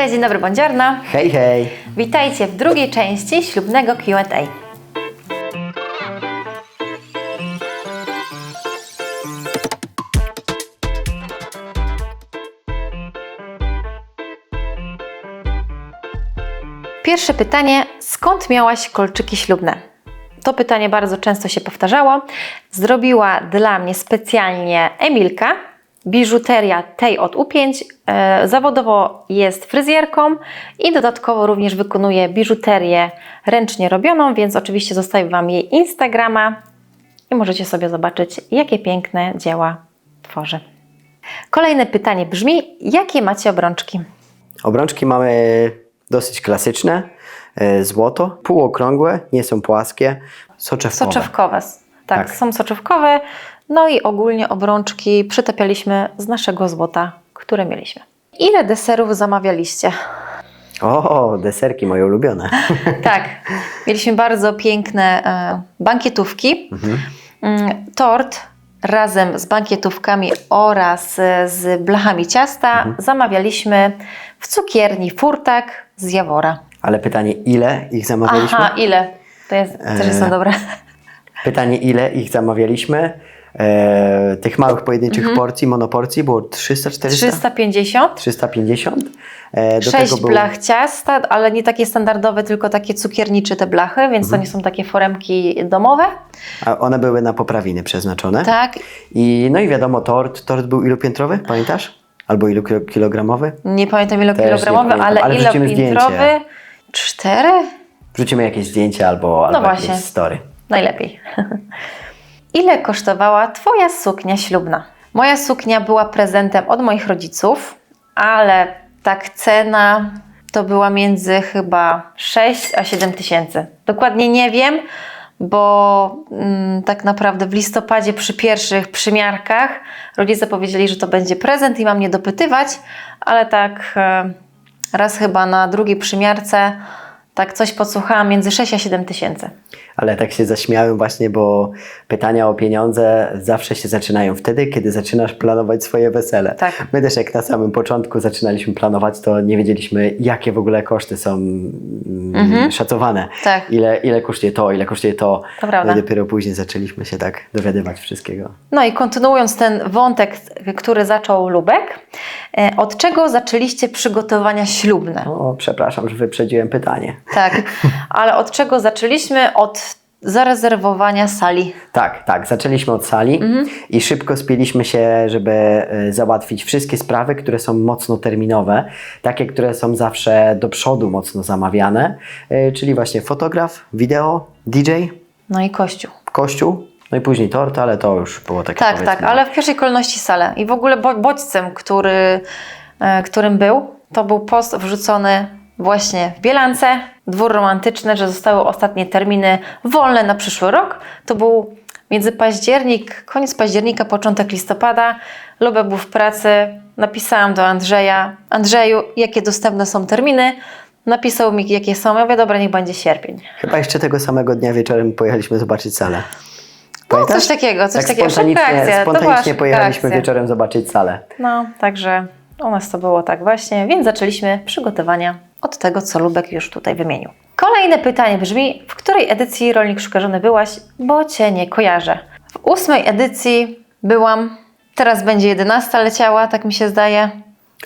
Cześć, dzień dobry, buongiorno. Hej, hej! Witajcie w drugiej części ślubnego Q&A. Pierwsze pytanie: skąd miałaś kolczyki ślubne? To pytanie bardzo często się powtarzało. Zrobiła dla mnie specjalnie Emilka, biżuteria tej od U5. E, Zawodowo jest fryzjerką i dodatkowo również wykonuje biżuterię ręcznie robioną, więc oczywiście zostawię Wam jej Instagrama i możecie sobie zobaczyć, jakie piękne dzieła tworzy. Kolejne pytanie brzmi: jakie macie obrączki? Obrączki mamy dosyć klasyczne, e, złoto, półokrągłe, nie są płaskie, soczewkowe. Soczewkowe. Tak, Tak. są soczewkowe. No i ogólnie obrączki przytapialiśmy z naszego złota, które mieliśmy. Ile deserów zamawialiście? O, deserki moje ulubione. tak, mieliśmy bardzo piękne e, bankietówki. Mm, Tort razem z bankietówkami oraz e, z blachami ciasta zamawialiśmy w cukierni Furtak z Jawora. Ale pytanie, ile ich zamawialiśmy? Aha, ile? To jest, też to E, dobre. Pytanie, ile ich zamawialiśmy? E, tych małych pojedynczych Mhm. porcji, monoporcji było 300, 400? 350. 350. E, do był- blach ciasta, ale nie takie standardowe, tylko takie cukiernicze te blachy, więc Mhm. to nie są takie foremki domowe. A one były na poprawiny przeznaczone. Tak, I, no i wiadomo, tort. Tort był ilopiętrowy, pamiętasz? Albo ilu kilo- kilogramowy? nie pamiętam Też nie kilogramowy, pamiętam, ale, ale ilopiętrowy. Cztery? Wrzucimy jakieś zdjęcie albo, albo No właśnie. jakieś story. Najlepiej. ile kosztowała Twoja suknia ślubna? Moja suknia była prezentem od moich rodziców, ale tak cena to była między chyba 6 a 7 tysięcy. Dokładnie nie wiem, bo mm, tak naprawdę w listopadzie przy pierwszych przymiarkach rodzice powiedzieli, że to będzie prezent i mam nie dopytywać, ale tak e, raz chyba na drugiej przymiarce tak coś podsłuchałam między 6 a 7 tysięcy. Ale tak się zaśmiałem właśnie, bo pytania o pieniądze zawsze się zaczynają wtedy, kiedy zaczynasz planować swoje wesele. Tak. My też jak na samym początku zaczynaliśmy planować, to nie wiedzieliśmy, jakie w ogóle koszty są mm, szacowane. Tak. Ile, ile kosztuje to, ile kosztuje to. To prawda. No i dopiero później zaczęliśmy się tak dowiadywać wszystkiego. No i kontynuując ten wątek, który zaczął Lubek, e, od czego zaczęliście przygotowania ślubne? O, przepraszam, że wyprzedziłem pytanie. Tak, ale od czego zaczęliśmy? Od zarezerwowania sali. Tak, tak. Zaczęliśmy od sali Mhm. i szybko spieliśmy się, żeby e, załatwić wszystkie sprawy, które są mocno terminowe, takie, które są zawsze do przodu mocno zamawiane, e, czyli właśnie fotograf, wideo, DJ, No i kościół. kościół, no i później tort, ale to już było takie Tak, tak, ale w pierwszej kolejności salę. I w ogóle bo- bodźcem, który, e, którym był, to był post wrzucony właśnie w Bielance, dwór romantyczny, że zostały ostatnie terminy wolne na przyszły rok. To był między październik, koniec października, początek listopada. Lubek był w pracy. Napisałam do Andrzeja, Andrzeju, jakie dostępne są terminy. Napisał mi, jakie są. Ja mówię, dobra, niech będzie sierpień. Chyba jeszcze tego samego dnia wieczorem pojechaliśmy zobaczyć salę. No, coś takiego, coś tak takiego. Spontanicznie, spontanicznie pojechaliśmy wieczorem zobaczyć salę. No, także u nas to było tak właśnie, więc zaczęliśmy przygotowania od tego, co Lubek już tutaj wymienił. Kolejne pytanie brzmi, w której edycji Rolnik Szuka Żony byłaś, bo Cię nie kojarzę. W ósmej edycji byłam, teraz będzie jedenasta leciała, tak mi się zdaje.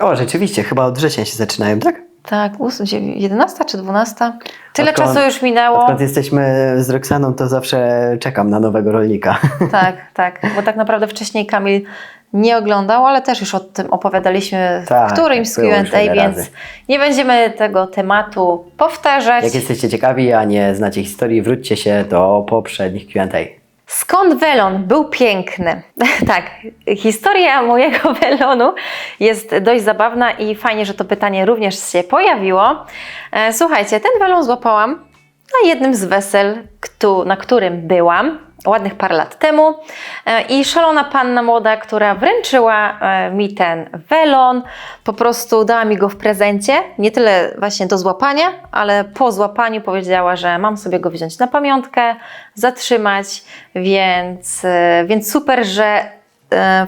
O, rzeczywiście, chyba od września się zaczynają, tak? Tak, ós- dziewię- jedenasta czy dwunasta? Tyle Odkąd- czasu już minęło. Odkąd jesteśmy z Roxaną, to zawsze czekam na nowego rolnika. Tak, tak, bo tak naprawdę wcześniej Kamil nie oglądał, ale też już o tym opowiadaliśmy Tak, w którymś z Q&A, więc razy. nie będziemy tego tematu powtarzać. Jak jesteście ciekawi, a nie znacie historii, wróćcie się do poprzednich Q&A. Skąd welon był piękny? tak, historia mojego welonu jest dość zabawna i fajnie, że to pytanie również się pojawiło. E, Słuchajcie, ten welon złapałam na jednym z wesel, na którym byłam ładnych parę lat temu E, i szalona panna młoda, która wręczyła e, mi ten welon, po prostu dała mi go w prezencie, nie tyle właśnie do złapania, ale po złapaniu powiedziała, że mam sobie go wziąć na pamiątkę, zatrzymać, więc, e, więc super, że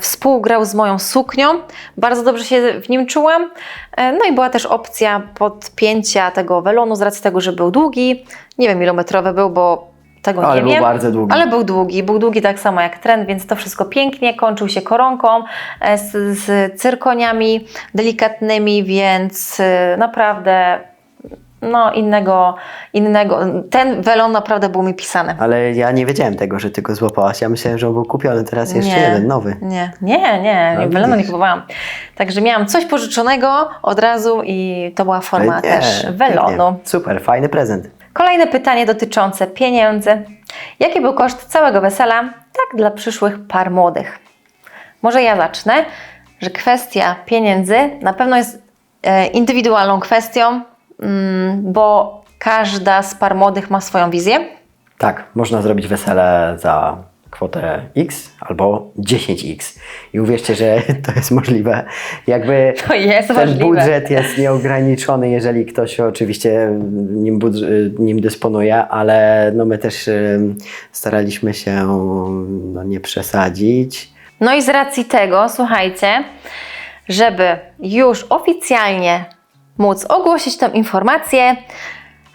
współgrał z moją suknią. Bardzo dobrze się w nim czułam. No i była też opcja podpięcia tego welonu z racji tego, że był długi. Nie wiem ilometrowy był, bo tego Ale nie był wiem. bardzo długi. Ale był długi, był długi tak samo jak tren, więc to wszystko pięknie kończył się koronką e, z, z cyrkoniami delikatnymi, więc e, naprawdę no innego, innego, ten welon naprawdę był mi pisany. Ale ja nie wiedziałem tego, że ty go złapałaś. Ja myślałem, że on był kupiony. Teraz jeszcze Nie. jeden, nowy. Nie, nie, nie, No, nie welonu nie kupowałam. Także miałam coś pożyczonego od razu i to była forma nie, też welonu. Super, fajny prezent. Kolejne pytanie dotyczące pieniędzy. Jaki był koszt całego wesela, tak dla przyszłych par młodych? Może ja zacznę, że kwestia pieniędzy na pewno jest e, indywidualną kwestią, mm, bo każda z par młodych ma swoją wizję. Tak, można zrobić wesele za kwotę X albo 10X. I uwierzcie, że to jest możliwe. Jakby To jest ten możliwe. budżet jest nieograniczony, jeżeli ktoś oczywiście nim, nim dysponuje, ale no my też ym, staraliśmy się no, nie przesadzić. No i z racji tego, słuchajcie, żeby już oficjalnie móc ogłosić tę informację,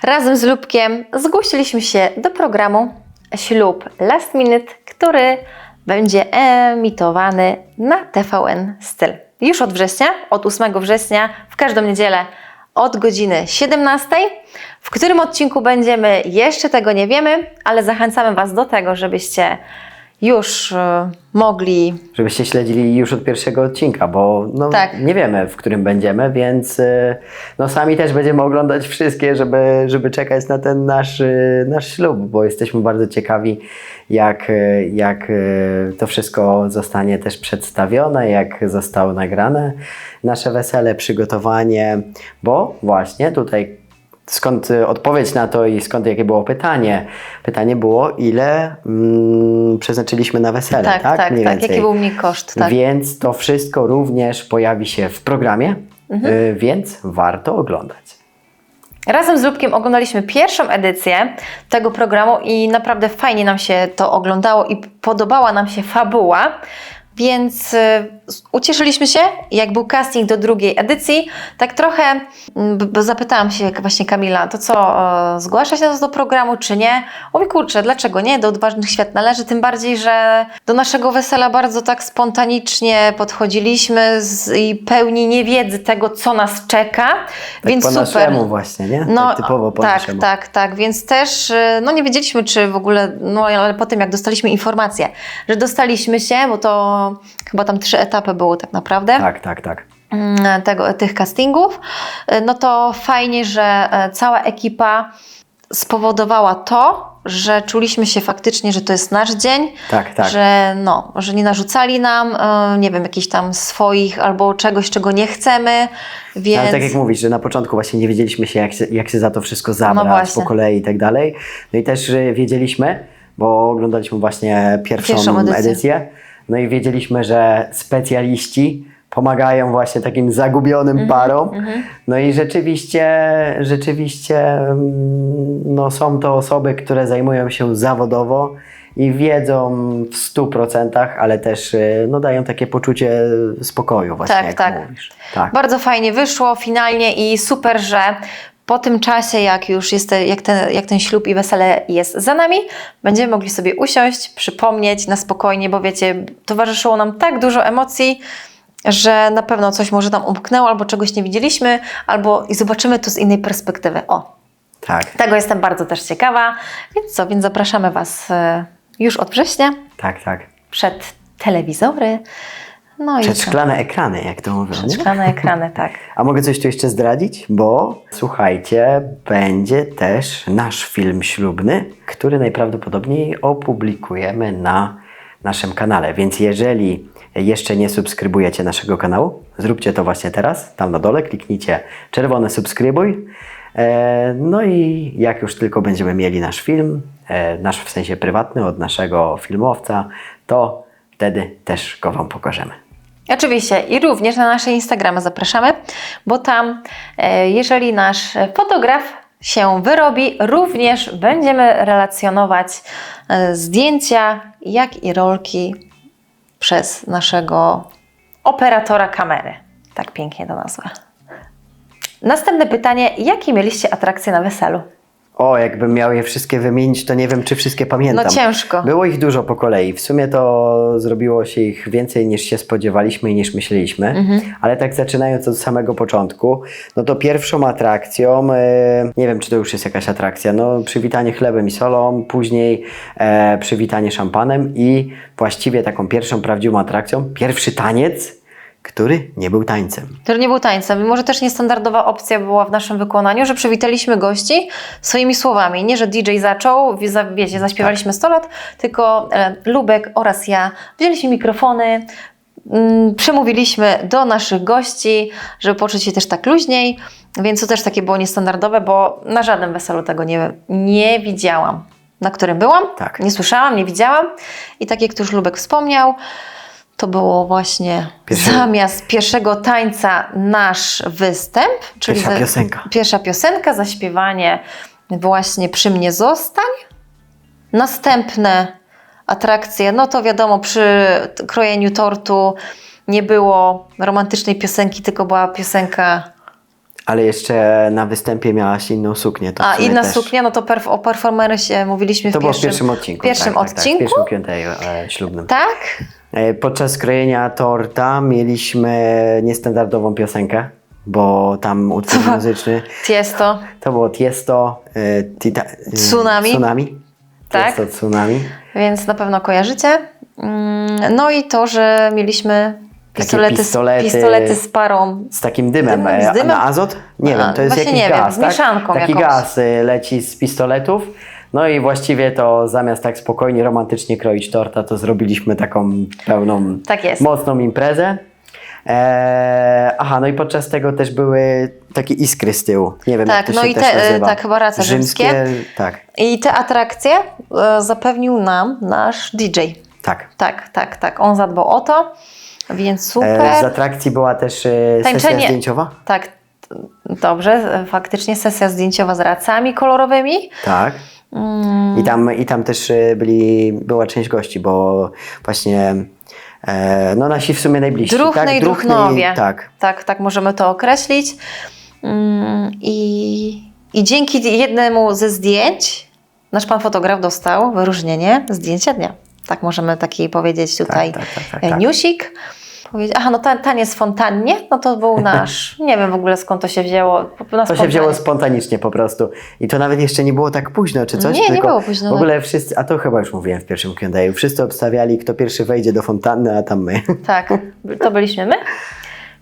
razem z Lubkiem zgłosiliśmy się do programu Ślub Last Minute, który będzie emitowany na TVN Styl. Już od września, od 8 września, w każdą niedzielę od godziny 17. W którym odcinku będziemy, jeszcze tego nie wiemy, ale zachęcamy Was do tego, żebyście już e, mogli. Żebyście śledzili już od pierwszego odcinka, bo no, Tak. nie wiemy, w którym będziemy, więc y, no, sami też będziemy oglądać wszystkie, żeby, żeby czekać na ten nasz, y, nasz ślub, bo jesteśmy bardzo ciekawi, jak, jak to wszystko zostanie też przedstawione, jak zostało nagrane nasze wesele, przygotowanie, bo właśnie tutaj skąd y, odpowiedź na to i skąd jakie było pytanie? Pytanie było, ile mm, przeznaczyliśmy na wesele, Tak, tak? tak, tak. Jaki był mi koszt? Tak. Więc to wszystko również pojawi się w programie, Mhm. y, więc warto oglądać. Razem z Lubkiem oglądaliśmy pierwszą edycję tego programu i naprawdę fajnie nam się to oglądało i podobała nam się fabuła. Więc y, ucieszyliśmy się, jak był casting do drugiej edycji. Tak trochę mm, b- b- zapytałam się właśnie Kamila, to co, e, zgłasza się nas do programu, czy nie? Mówi, kurczę, dlaczego nie? Do Odważnych Świat należy, tym bardziej, że do naszego wesela bardzo tak spontanicznie podchodziliśmy z, i pełni niewiedzy tego, co nas czeka. Tak więc po super. naszemu właśnie, nie? No, tak typowo po tak, naszemu. tak, tak, więc też y, no nie wiedzieliśmy, czy w ogóle, no ale po tym jak dostaliśmy informację, że dostaliśmy się, bo to chyba tam trzy etapy było tak naprawdę tak, tak, tak. mm, tego, tych castingów, y, no to fajnie, że e, cała ekipa spowodowała to, że czuliśmy się faktycznie, że to jest nasz dzień, Tak, tak. że no, że nie narzucali nam, e, nie wiem, jakichś tam swoich albo czegoś, czego nie chcemy, więc... Ale tak jak mówisz, że na początku właśnie nie wiedzieliśmy się, jak się, jak się za to wszystko zabrać No po kolei i tak dalej. No i też wiedzieliśmy, bo oglądaliśmy właśnie pierwszą, Pierwszą edycję. edycję. No i wiedzieliśmy, że specjaliści pomagają właśnie takim zagubionym Mhm, parom. No i rzeczywiście, rzeczywiście mm, no są to osoby, które zajmują się zawodowo i wiedzą w 100%, ale też y, no, dają takie poczucie spokoju właśnie, Tak, jak tak. mówisz. Tak. Bardzo fajnie wyszło finalnie i super, że po tym czasie, jak już jest, te, jak, ten, jak ten ślub i wesele jest za nami, będziemy mogli sobie usiąść, przypomnieć na spokojnie, bo wiecie, towarzyszyło nam tak dużo emocji, że na pewno coś może nam umknęło, albo czegoś nie widzieliśmy, albo i zobaczymy to z innej perspektywy. O, tak. tego jestem bardzo też ciekawa. Więc co, więc zapraszamy Was e, już od września Tak, tak. przed telewizory. No i Przed co? ekrany, jak to mówią. Przed nie? ekrany, tak. A mogę coś tu jeszcze zdradzić? Bo słuchajcie, będzie też nasz film ślubny, który najprawdopodobniej opublikujemy na naszym kanale. Więc jeżeli jeszcze nie subskrybujecie naszego kanału, zróbcie to właśnie teraz. Tam na dole kliknijcie czerwone subskrybuj. E, No i jak już tylko będziemy mieli nasz film, e, nasz w sensie prywatny od naszego filmowca, to wtedy też go Wam pokażemy. Oczywiście i również na nasze Instagramy zapraszamy, bo tam, e, jeżeli nasz fotograf się wyrobi, również będziemy relacjonować e, zdjęcia, jak i rolki przez naszego operatora kamery. Tak pięknie to nazwę. Następne pytanie. Jakie mieliście atrakcje na weselu? O, jakbym miał je wszystkie wymienić, to nie wiem, czy wszystkie pamiętam. No ciężko. Było ich dużo po kolei. W sumie to zrobiło się ich więcej niż się spodziewaliśmy i niż myśleliśmy. Mhm. Ale tak zaczynając od samego początku, no to pierwszą atrakcją, e, nie wiem czy to już jest jakaś atrakcja, no przywitanie chlebem i solą, później e, przywitanie szampanem i właściwie taką pierwszą prawdziwą atrakcją, pierwszy taniec, który nie był tańcem. Który nie był tańcem. Może też niestandardowa opcja była w naszym wykonaniu, że przywitaliśmy gości swoimi słowami. Nie, że DJ zaczął, wie- za- wiecie, zaśpiewaliśmy 100 lat, tylko e, Lubek oraz ja wzięliśmy mikrofony, mm, przemówiliśmy do naszych gości, żeby poczuć się też tak luźniej, więc to też takie było niestandardowe, bo na żadnym weselu tego nie, nie widziałam. Na którym byłam, Tak. nie słyszałam, nie widziałam i tak jak już Lubek wspomniał, to było właśnie Pierwszy- zamiast pierwszego tańca nasz występ, czyli Pierwsza za- piosenka. Pierwsza piosenka, zaśpiewanie właśnie przy mnie zostań. Następne atrakcje, no to wiadomo, przy krojeniu tortu nie było romantycznej piosenki, tylko była piosenka. Ale jeszcze na występie miałaś inną suknię. To A, inna też- suknia, no to perf- o performersie mówiliśmy To w było pierwszym, w pierwszym odcinku. w pierwszym tak, tak, odcinku. Tak, w pierwszym piątej e, ślubnym. tak? E, Podczas krojenia torta mieliśmy niestandardową piosenkę, bo tam utwór muzyczny Tiesto. to było Tiesto, e, tita, e, Tsunami. tsunami. Tak. Tiesto, Tsunami. Więc na pewno kojarzycie. Mm, No i to, że mieliśmy pistolety, pistolety. Z, pistolety z parą. Z takim dymem. Dymem, z dymem? Na azot? Nie A, wiem, to jest jakiś nie wiem, gaz, z tak? mieszanką Taki jakąś. gaz e, leci z pistoletów. No i właściwie to zamiast tak spokojnie, romantycznie kroić torta, to zrobiliśmy taką pełną, Tak jest. mocną imprezę. Eee, aha, no i podczas tego też były takie iskry z tyłu. Nie wiem, Tak, jak to no się i też te, e, nazywa. tak, chyba race rzymskie. Tak, I te atrakcje e, zapewnił nam nasz DJ. tak. Tak, tak, tak. On zadbał o to, więc super. E, z atrakcji była też e, sesja Tańczenie. zdjęciowa. Tak, dobrze. e, Faktycznie sesja zdjęciowa z racami kolorowymi. Tak. Mm, I tam, I tam też byli, była część gości, bo właśnie no nasi w sumie najbliżsi. Druchny tak? i Druchnowie. Tak. tak, tak możemy to określić. Mm, I, I dzięki jednemu ze zdjęć nasz pan fotograf dostał wyróżnienie zdjęcia dnia. Tak możemy taki powiedzieć tutaj tak, tak, tak, e, tak. newsik. Powiedzieć, aha, no ta, taniec w fontannie, no to był nasz, nie wiem w ogóle skąd to się wzięło. To się wzięło spontanicznie po prostu. I to nawet jeszcze nie było tak późno, czy coś. Nie, nie tylko było późno, W ogóle wszyscy, a to chyba już mówiłem w pierwszym Q&A, wszyscy obstawiali, kto pierwszy wejdzie do fontanny, a tam my. Tak, to byliśmy my.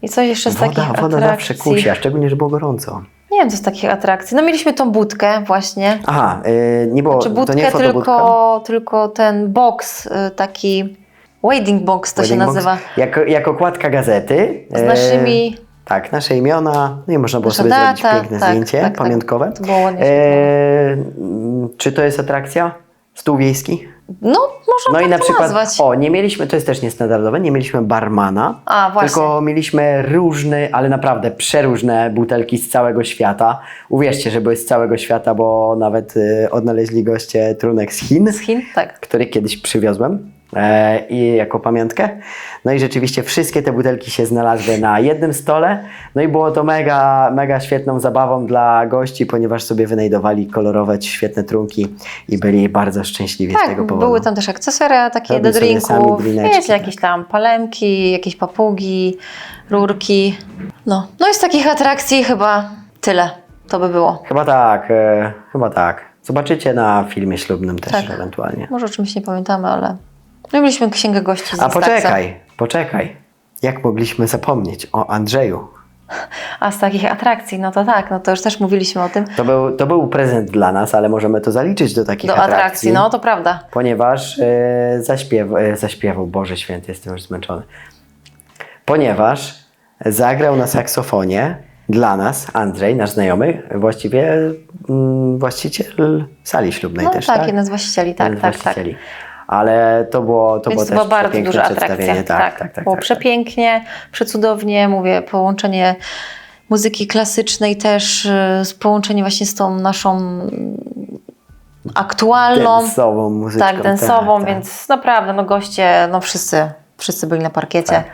I coś jeszcze z Woda, takich woda zawsze atrakcji. kusi, a szczególnie, że było gorąco. Nie wiem, co z takich atrakcji. No mieliśmy tą budkę właśnie. Aha, yy, nie było, Czy to budkę, nie fotobudka. tylko, tylko ten box, y, taki wading box to się box. nazywa. Jako, jako okładka gazety. Z e, naszymi, Tak, nasze imiona. No i można było Nasza sobie zrobić data, piękne tak, zdjęcie tak, tak. pamiątkowe. To było ładnie E, mm, czy to jest atrakcja? Stół wiejski? no można No tak i na przykład, nazwać. o, nie mieliśmy, to jest też niestandardowe, nie mieliśmy barmana, A, właśnie. tylko mieliśmy różne, ale naprawdę przeróżne butelki z całego świata. Uwierzcie, że były z całego świata, bo nawet y, odnaleźli goście trunek z Chin, Z Chin? Tak. który kiedyś przywiozłem i jako pamiątkę. No i rzeczywiście wszystkie te butelki się znalazły na jednym stole. No i było to mega, mega świetną zabawą dla gości, ponieważ sobie wynajdowali kolorowe, świetne trunki i byli bardzo szczęśliwi z Tak, tego powodu. były tam też akcesoria takie do drinków, wiecie, jakieś tak. tam palemki, jakieś papugi, rurki. No, no i z takich atrakcji chyba tyle to by było. Chyba tak, e, chyba tak. Zobaczycie na filmie ślubnym też Tak. ewentualnie. Może o czymś nie pamiętamy, ale no mieliśmy księgę gości z A poczekaj, poczekaj. Jak mogliśmy zapomnieć o Andrzeju? A z takich atrakcji, no to tak, no to już też mówiliśmy o tym. To był, to był prezent dla nas, ale możemy to zaliczyć do takich Do atrakcji, no to prawda. Ponieważ e, zaśpiew, e, zaśpiewał, Boże Święty, jestem już zmęczony. Ponieważ zagrał na saksofonie dla nas Andrzej, nasz znajomy, właściwie mm, właściciel sali ślubnej No też, tak, tak? jeden z właścicieli, tak, Jeden z tak, tak. właścicieli. Ale to było, to Więc było bardzo duża atrakcja. Tak, tak, tak. było tak, tak. przepięknie, przecudownie, mówię, połączenie muzyki klasycznej też, y, z połączenie właśnie z tą naszą aktualną, Densową muzyczką. tak, densową, tak, tak. więc naprawdę, no goście, no wszyscy wszyscy byli na parkiecie. Tak.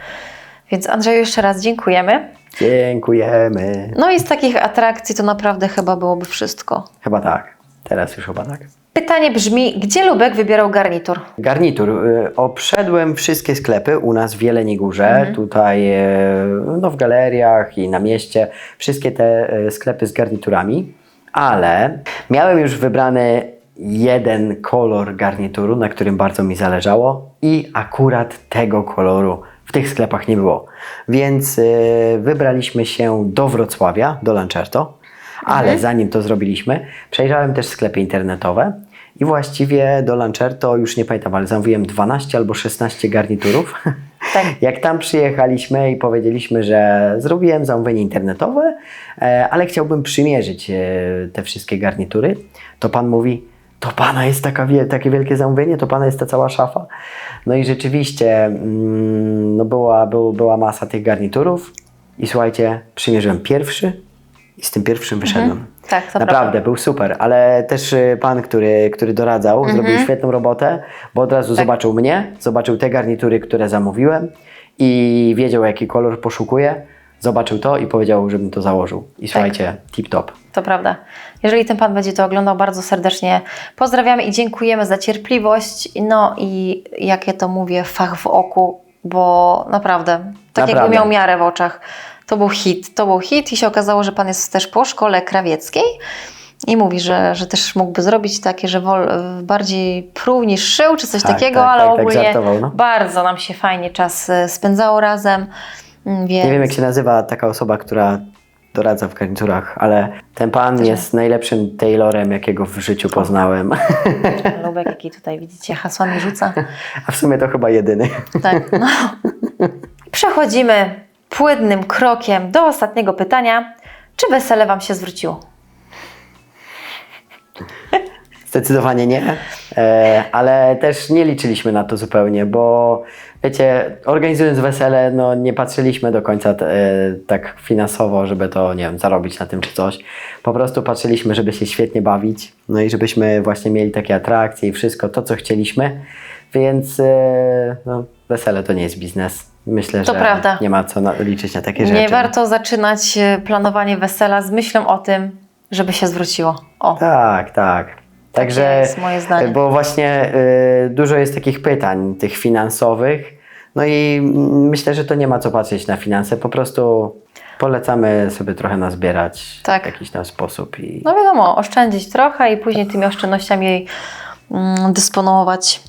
Więc Andrzeju jeszcze raz dziękujemy. Dziękujemy. No i z takich atrakcji to naprawdę chyba byłoby wszystko. Chyba tak. Teraz już chyba tak. Pytanie brzmi, gdzie Lubek wybierał garnitur? Garnitur. Y, Obszedłem wszystkie sklepy u nas w Jeleniej Górze, Mhm. tutaj e, no, w galeriach i na mieście. Wszystkie te e, sklepy z garniturami, ale miałem już wybrany jeden kolor garnituru, na którym bardzo mi zależało i akurat tego koloru w tych sklepach nie było. Więc e, wybraliśmy się do Wrocławia, do Lancerto. Ale zanim to zrobiliśmy, przejrzałem też sklepy internetowe i właściwie do Lancerto, już nie pamiętam, ale zamówiłem 12 albo 16 garniturów. Tak. Jak tam przyjechaliśmy i powiedzieliśmy, że zrobiłem zamówienie internetowe, e, ale chciałbym przymierzyć e, te wszystkie garnitury, to pan mówi, to pana jest taka, takie wielkie zamówienie, to pana jest ta cała szafa. No i rzeczywiście mm, no była, był, była masa tych garniturów i słuchajcie, przymierzyłem pierwszy i z tym pierwszym wyszedłem. Tak, to Naprawdę, prawda. był super, ale też y, pan, który, który doradzał, zrobił świetną robotę, bo od razu zobaczył mnie, zobaczył te garnitury, które zamówiłem i wiedział, jaki kolor poszukuję. Zobaczył to i powiedział, żebym to założył. I słuchajcie, tip top. To prawda. Jeżeli ten Pan będzie to oglądał, bardzo serdecznie pozdrawiamy i dziękujemy za cierpliwość. No i jak ja to mówię, fach w oku, bo naprawdę, tak jakby Naprawdę. miał miarę w oczach. To był hit, to był hit i się okazało, że Pan jest też po szkole krawieckiej i mówi, że, że też mógłby zrobić takie, że wol, bardziej pruł niż szył, czy coś Tak, takiego, tak, ale tak, tak ogólnie żartował, no. bardzo nam się fajnie czas e, spędzało razem. mm, Więc... Nie wiem, jak się nazywa taka osoba, która doradza w garniturach, ale ten pan jest najlepszym tailorem, jakiego w życiu poznałem. Lubek, jaki tutaj widzicie, hasłami rzuca. A w sumie to chyba jedyny. Tak, no. Przechodzimy płynnym krokiem do ostatniego pytania. Czy wesele Wam się zwróciło? Zdecydowanie nie, e, ale też nie liczyliśmy na to zupełnie, bo wiecie, organizując wesele, no nie patrzyliśmy do końca e, tak finansowo, żeby to, nie wiem, zarobić na tym czy coś. Po prostu patrzyliśmy, żeby się świetnie bawić, no i żebyśmy właśnie mieli takie atrakcje i wszystko to, co chcieliśmy, więc e, no, wesele to nie jest biznes. Myślę, To że prawda. nie ma co na, liczyć na takie rzeczy. Nie warto zaczynać e, planowanie wesela z myślą o tym, żeby się zwróciło. O, Tak, tak. Także, jest moje zdanie. bo właśnie y, dużo jest takich pytań, tych finansowych, no i myślę, że to nie ma co patrzeć na finanse, po prostu polecamy sobie trochę nazbierać Tak. w jakiś tam sposób i no wiadomo, oszczędzić trochę i później tymi oszczędnościami mm, dysponować,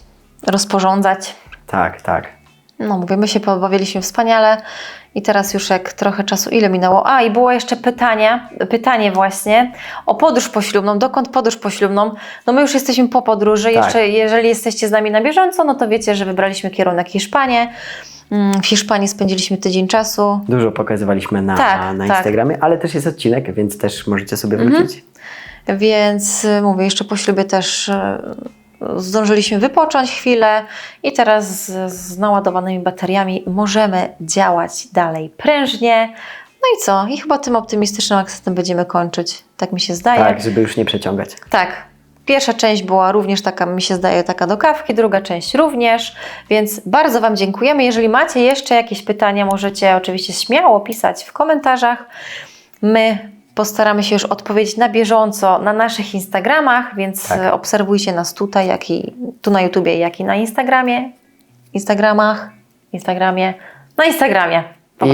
rozporządzać. tak, tak. No, mówię, my się pobawiliśmy wspaniale i teraz już jak trochę czasu, ile minęło? A, i było jeszcze pytanie, pytanie właśnie o podróż poślubną. Dokąd podróż poślubną? No my już jesteśmy po podróży. Tak. Jeszcze, jeżeli jesteście z nami na bieżąco, no to wiecie, że wybraliśmy kierunek Hiszpanię. Mm, W Hiszpanii spędziliśmy tydzień czasu. Dużo pokazywaliśmy na, Tak, na tak. Mhm. Instagramie, ale też jest odcinek, więc też możecie sobie wrócić. Więc y, mówię, jeszcze po ślubie też y, zdążyliśmy wypocząć chwilę i teraz z, z naładowanymi bateriami możemy działać dalej prężnie. No i co? I chyba tym optymistycznym akcentem będziemy kończyć. Tak mi się zdaje. Tak, żeby już nie przeciągać. Tak. Pierwsza część była również taka, mi się zdaje, taka do kawki, druga część również, więc bardzo Wam dziękujemy. Jeżeli macie jeszcze jakieś pytania, możecie oczywiście śmiało pisać w komentarzach. My postaramy się już odpowiedzieć na bieżąco na naszych Instagramach, więc Tak. obserwujcie nas tutaj, jak i tu na YouTubie, jak i na Instagramie. Instagramach, Instagramie, na Instagramie.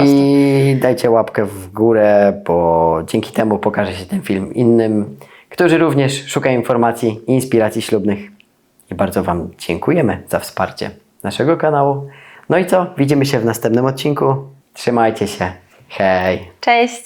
I dajcie łapkę w górę, bo dzięki temu pokaże się ten film innym, którzy również szukają informacji i inspiracji ślubnych. I bardzo Wam dziękujemy za wsparcie naszego kanału. No i co? Widzimy się w następnym odcinku. Trzymajcie się. Hej! Cześć!